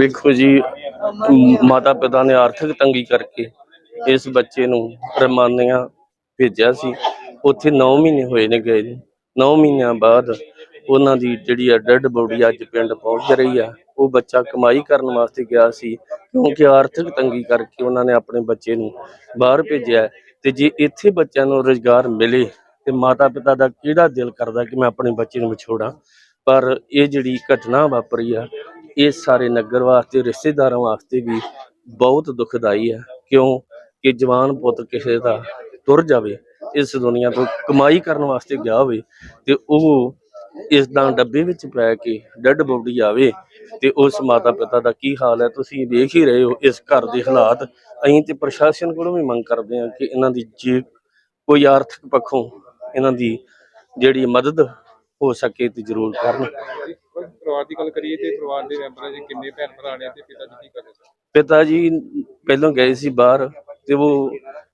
ਵੇਖੋ ਜੀ ਮਾਤਾ ਪਿਤਾ ਨੇ ਆਰਥਿਕ ਤੰਗੀ ਕਰਕੇ ਇਸ ਬੱਚੇ ਨੂੰ ਰਮਾਨੀਆਂ ਭੇਜਿਆ ਸੀ। ਉੱਥੇ 9 ਮਹੀਨੇ ਹੋਏ ਨੇ ਗਏ ਨੇ। 9 ਮਹੀਨਿਆਂ ਬਾਅਦ ਉਹਨਾਂ ਦੀ ਜਿਹੜੀ ਆ ਡੈਡ ਬੋਡੀ ਅੱਜ ਪਿੰਡ ਪਹੁੰਚ ਰਹੀ ਆ, ਉਹ ਬੱਚਾ ਕਮਾਈ ਕਰਨ ਵਾਸਤੇ ਗਿਆ ਸੀ, ਕਿਉਂਕਿ ਆਰਥਿਕ ਤੰਗੀ ਕਰਕੇ ਉਹਨਾਂ ਨੇ ਆਪਣੇ ਬੱਚੇ ਨੂੰ ਬਾਹਰ ਭੇਜਿਆ। ਤੇ ਜੇ ਇੱਥੇ ਬੱਚਿਆਂ ਨੂੰ ਰੋਜ਼ਗਾਰ ਮਿਲੇ, ਤੇ ਮਾਤਾ ਪਿਤਾ ਦਾ ਕਿਹੜਾ ਦਿਲ ਕਰਦਾ ਕਿ ਮੈਂ ਆਪਣੇ ਬੱਚੇ ਨੂੰ ਵਿਛੋੜਾਂ? ਪਰ ਇਹ ਜਿਹੜੀ ਘਟਨਾ ਵਾਪਰੀ ਆ ਇਹ ਸਾਰੇ ਨਗਰ ਵਾਸਤੇ, ਰਿਸ਼ਤੇਦਾਰਾਂ ਵਾਸਤੇ ਵੀ ਬਹੁਤ ਦੁਖਦਾਈ ਹੈ। ਕਿਉਂ ਕਿ ਜਵਾਨ ਪੁੱਤ ਕਿਸੇ ਦਾ ਤੁਰ ਜਾਵੇ, ਇਸ ਦੁਨੀਆ ਤੋਂ ਕਮਾਈ ਕਰਨ ਵਾਸਤੇ ਗਿਆ ਹੋਵੇ ਤੇ ਉਹ ਇਸ ਦਾ ਡੱਬੇ ਵਿੱਚ ਪੈ ਕੇ ਡੈੱਡ ਬੋਡੀ ਆਵੇ ਤੇ ਉਸ ਮਾਤਾ ਪਿਤਾ ਦਾ ਕੀ ਹਾਲ ਹੈ, ਤੁਸੀਂ ਵੇਖ ਹੀ ਰਹੇ ਹੋ ਇਸ ਘਰ ਦੇ ਹਾਲਾਤ। ਅਸੀਂ ਤੇ ਪ੍ਰਸ਼ਾਸਨ ਕੋਲੋਂ ਵੀ ਮੰਗ ਕਰਦੇ ਹਾਂ ਕਿ ਇਹਨਾਂ ਦੀ ਜੇ ਕੋਈ ਆਰਥਿਕ ਪੱਖੋਂ ਇਹਨਾਂ ਦੀ ਜਿਹੜੀ ਮਦਦ ਹੋ ਸਕੇ ਤੇ ਜ਼ਰੂਰ ਕਰਨ। ਪਰਿਵਾਰ ਦੀ ਗੱਲ ਕਰੀਏ ਤੇ ਪਰਿਵਾਰ ਦੇ ਮੈਂਬਰਾਂ ਦੇ ਕਿੰਨੇ ਭੈਣ ਭਰਾ ਨੇ ਤੇ ਪਿਤਾ ਜੀ ਕੀ ਕਰਦੇ ਸਨ? ਪਿਤਾ ਜੀ ਪਹਿਲਾਂ ਗਏ ਸੀ ਬਾਹਰ ਤੇ ਉਹ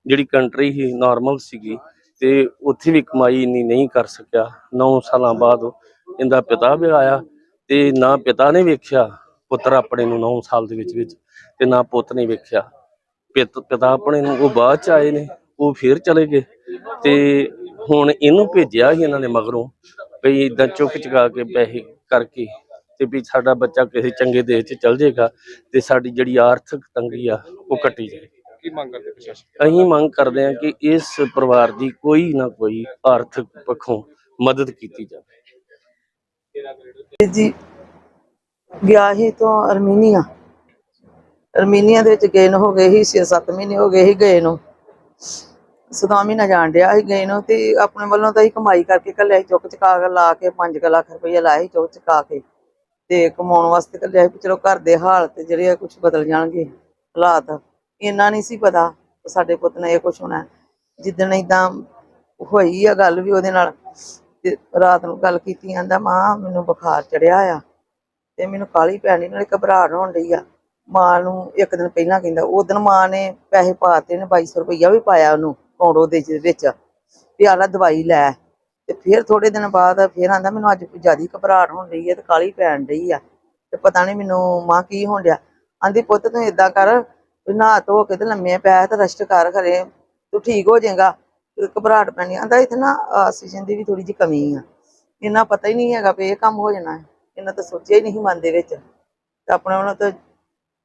ਜਿਹੜੀ ਕੰਟਰੀ ਸੀ ਨਾਰਮਲ ਸੀਗੀ ਤੇ ਉੱਥੇ ਵੀ ਕਮਾਈ ਇੰਨੀ ਨਹੀਂ ਕਰ ਸਕਿਆ। 9 ਸਾਲਾਂ ਬਾਅਦ ਇਹਦਾ ਪਿਤਾ ਵੀ ਆਇਆ ਤੇ ਨਾ ਪਿਤਾ ਨੇ ਵੇਖਿਆ, ਪੁੱਤਰ ਆਪਣੇ ਨੂੰ 9 ਸਾਲ ਦੇ ਵਿੱਚ ਵਿੱਚ ਤੇ ਨਾ ਪੁੱਤ ਨੇ ਵੇਖਿਆ। ਪਿਤ- ਪਿਤਾ ਆਪਣੇ ਨੂੰ ਉਹ ਬਾਅਦ ਚ ਆਏ ਨੇ, ਉਹ ਫੇਰ ਚਲੇ ਗਏ ਤੇ ਹੁਣ ਇਹਨੂੰ ਭੇਜਿਆ ਸੀ ਇਹਨਾਂ ਨੇ ਮਗਰੋਂ ਵੀ ਇਦਾਂ ਚੁੱਕ ਚੁਕਾ ਕੇ ਪੈਸੇ ਕਰਕੇ ਤੇ ਵੀ ਸਾਡਾ ਬੱਚਾ ਕਿਸੇ ਚੰਗੇ ਦੇਸ਼ 'ਚ ਚਲ ਜਾਏਗਾ ਤੇ ਸਾਡੀ ਜਿਹੜੀ ਆਰਥਿਕ ਤੰਗੀ ਆ ਉਹ ਕੱਟੀ ਜਾਏ ਕੀ ਮੰਗ ਕਰਦੇ ਪ੍ਰਸ਼ਾਸਨ? ਅਸੀਂ ਮੰਗ ਕਰਦੇ ਹਾਂ ਕਿ ਇਸ ਪਰਿਵਾਰ ਦੀ ਕੋਈ ਨਾ ਕੋਈ ਆਰਥਿਕ ਪੱਖੋਂ ਮਦਦ ਕੀਤੀ ਜਾਵੇ। ਜੀ ਗਿਆ ਸੀ ਤੋਂ ਅਰਮੀਨੀਆ। ਅਰਮੀਨੀਆ ਦੇ ਵਿੱਚ ਗਏ ਨੂੰ ਹੋ ਗਏ ਸੀ 6-7 ਮਹੀਨੇ ਹੋ ਗਏ ਸੀ ਗਏ ਨੂੰ। ਸਦਾ ਮਹੀਨਾ ਜਾਣ ਡਿਆ ਸੀ ਗਏ ਨੂੰ ਤੇ ਆਪਣੇ ਵੱਲੋਂ ਤਾਂ ਅਸੀਂ ਕਮਾਈ ਕਰਕੇ ਕੱਲਿਆ ਸੀ, ਚੁੱਕ ਚੁਕਾ ਕੇ ਲਾ ਕੇ 5 ਲੱਖ ਰੁਪਏ ਲਾਇਆ ਸੀ ਚੁੱਕ ਚੁਕਾ ਕੇ। ਤੇ ਕਮਾਉਣ ਵਾਸਤੇ ਕੱਲਿਆ ਸੀ ਚਲੋ ਘਰ ਦੇ ਹਾਲਤ ਜਿਹੜੇ ਆ ਕੁਝ ਬਦਲ ਜਾਣਗੇ ਹਾਲਾਤ। ਇੰਨਾ ਨਹੀਂ ਸੀ ਪਤਾ ਸਾਡੇ ਪੁੱਤ ਨੇ ਇਹ ਕੁਝ ਹੋਣਾ। ਹੈ। ਜਿੱਦਣ ਏਦਾਂ ਹੋਈ ਆ ਗੱਲ ਵੀ ਉਹਦੇ ਨਾਲ ਤੇ ਰਾਤ ਨੂੰ ਗੱਲ ਕੀਤੀ ਆਂਦਾ, ਮਾਂ, ਮੈਨੂੰ ਬੁਖਾਰ ਚੜਿਆ ਆ ਤੇ ਮੈਨੂੰ ਕਾਲੀ ਪੈਣੀ ਨਾਲੇ ਘਬਰਾਹਟ ਹੋਣ ਡਈ ਆ। ਮਾਂ ਨੂੰ ਇੱਕ ਦਿਨ ਪਹਿਲਾਂ ਕਹਿੰਦਾ ਉਹ ਦਿਨ ਮਾਂ ਨੇ ਪੈਸੇ ਪਾਤੇ ਨੇ 2200 ਰੁਪਈਆ ਵੀ ਪਾਇਆ ਉਹਨੂੰ। ਕੌਂਡੋ ਦੇ ਵਿੱਚ ਵੀ ਆਹ ਦਵਾਈ ਲੈ। ਤੇ ਫਿਰ ਥੋੜੇ ਦਿਨ ਬਾਅਦ ਫਿਰ ਆਂਦਾ ਮੈਨੂੰ ਅੱਜ ਜ਼ਿਆਦਾ ਘਬਰਾਹਟ ਹੋਣ ਡਈ ਆ ਤੇ ਕਾਲੀ ਪੈਣ ਡਈ ਆ। ਤੇ ਪਤਾ ਨਹੀਂ ਮੈਨੂੰ ਮਾਂ ਕੀ ਹੋਣ ਡਿਆ। ਆਂਦੀ, ਪੁੱਤ ਤੂੰ ਏਦਾਂ ਕਰ ਨਹਾ ਧੋ ਕੇ ਤੇ ਲੰਮੇ ਪੈ ਤੇ ਰੈਸਟ ਕਰ ਖਰੇ ਤੂੰ ਠੀਕ ਹੋ ਜਾਏਗਾ। ਘਬਰਾਹਟ ਪੈਣੀ ਆਂਦਾ, ਇੱਥੇ ਨਾ ਆਕਸੀਜਨ ਦੀ ਵੀ ਥੋੜੀ ਜਿਹੀ ਕਮੀ ਆ। ਇਹਨਾਂ ਪਤਾ ਹੀ ਨਹੀਂ ਹੈਗਾ ਵੀ ਇਹ ਕੰਮ ਹੋ ਜਾਣਾ। ਇਹਨਾਂ ਤਾਂ ਸੋਚਿਆ ਹੀ ਨਹੀਂ ਮਨ ਦੇ ਵਿੱਚ। ਤੇ ਆਪਣੇ ਵੱਲੋਂ ਤਾਂ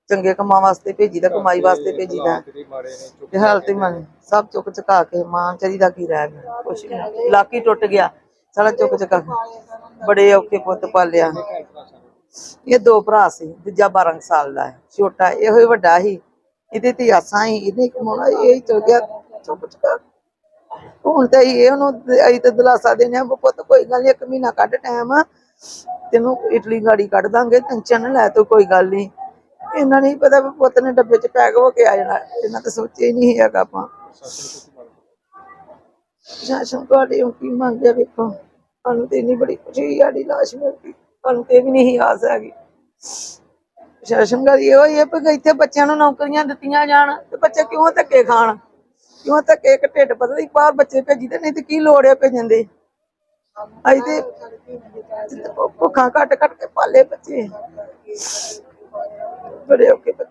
ਚੰਗੇ ਕੰਮਾਂ ਵਾਸਤੇ ਭੇਜੀਦਾ ਕਮਾਈ ਵਾਸਤੇ ਭੇਜੀਦਾ। ਚੁੱਪ ਤੇ ਹਾਲਤ ਹੀ ਮਨ ਸਭ ਚੁੱਕ ਚੁਕਾ ਕੇ ਮਾਂ ਚਰੀ ਦਾ ਕੀ ਰਹਿ ਗਿਆ? ਕੁਛ ਨਹੀਂ। ਲਾਕੀ ਟੁੱਟ ਗਿਆ। ਸਾਰਾ ਚੁੱਕ ਚੁਕਾ ਕੇ। ਬੜੇ ਔਖੇ ਪੁੱਤ ਪਾਲਿਆ। ਇਹ ਦੋ ਭਰਾ ਸੀ ਦੂਜਾ 12 ਸਾਲ ਦਾ ਹੈ। ਛੋਟਾ ਇਹੋ ਹੀ ਵੱਡਾ ਸੀ। ਇਹਦੇ ਤੇ ਆਸਾਂ ਹੀ ਇਹਨੇ ਕਮਾਉਣਾ ਇਹ ਹੀ ਚਲ ਗਿਆ। ਚੁੱਕ ਚੁਕਾ। ਹੁਣ ਤਾਂ ਇਹ ਉਹਨੂੰ ਅਈ ਤੇ ਦਿਲਾਸਾ ਦੇਣੇ ਆ ਪੁੱਤ ਕੋਈ ਗੱਲ ਨੀ ਇੱਕ ਮਹੀਨਾ ਕੱਢ ਟਾਈਮ ਤੈਨੂੰ ਇਟਲੀ ਗਾੜੀ ਕੱਢ ਦਾਂਗੇ ਟੈਨਸ਼ਨ ਨਾ ਲੈ ਤੂੰ ਕੋਈ ਗੱਲ ਨਹੀਂ। ਇਹਨਾਂ ਨਹੀਂ ਪਤਾ ਵੀ ਪੁੱਤ ਨੇ ਡੱਬੇ 'ਚ ਪੈਕ ਹੋ ਕੇ ਆ ਜਾਣਾ ਇਹਨਾਂ ਤਾਂ ਸੋਚਿਆ ਹੀ ਨਹੀਂ ਹੈਗਾ ਆਪਾਂ। ਸ਼ਾਸਨ ਤੁਹਾਡੇ ਉਹ ਕੀ ਮੰਗਿਆ ਵੇਖੋ ਸਾਨੂੰ ਤੇ ਇੰਨੀ ਬੜੀ ਖੁਸ਼ੀ ਸਾਡੀ ਲਾਸ਼ ਮਿਲ ਗਈ ਸਾਨੂੰ ਤੇ ਵੀ ਨਹੀਂ ਆਸ ਹੈਗੀ। ਸ਼ਾਸਨ ਦਾ ਇਹੋ ਹੀ ਹੈ ਕਿ ਇੱਥੇ ਬੱਚਿਆਂ ਨੂੰ ਨੌਕਰੀਆਂ ਦਿੱਤੀਆਂ ਜਾਣ ਤੇ ਬੱਚੇ ਕਿਉਂ ਧੱਕੇ ਖਾਣ? ਕਿਉਂ ਧੱਕੇ ਇੱਕ ਢਿੱਡ ਪਤਾ ਨਹੀਂ ਬਾਹਰ ਬੱਚੇ ਭੇਜੀ ਤੇ ਨਹੀਂ ਤੇ ਕੀ ਲੋੜ ਹੈ ਭੇਜਣ ਦੀ? ਅਸੀਂ ਤੇ ਭੁੱਖਾਂ ਕੱਟ ਕੱਟ ਕੇ ਪਾਲੇ ਬੱਚੇ। ਬੜੇ ਔਖੇ ਬੱਚੇ ਪਾਲੇ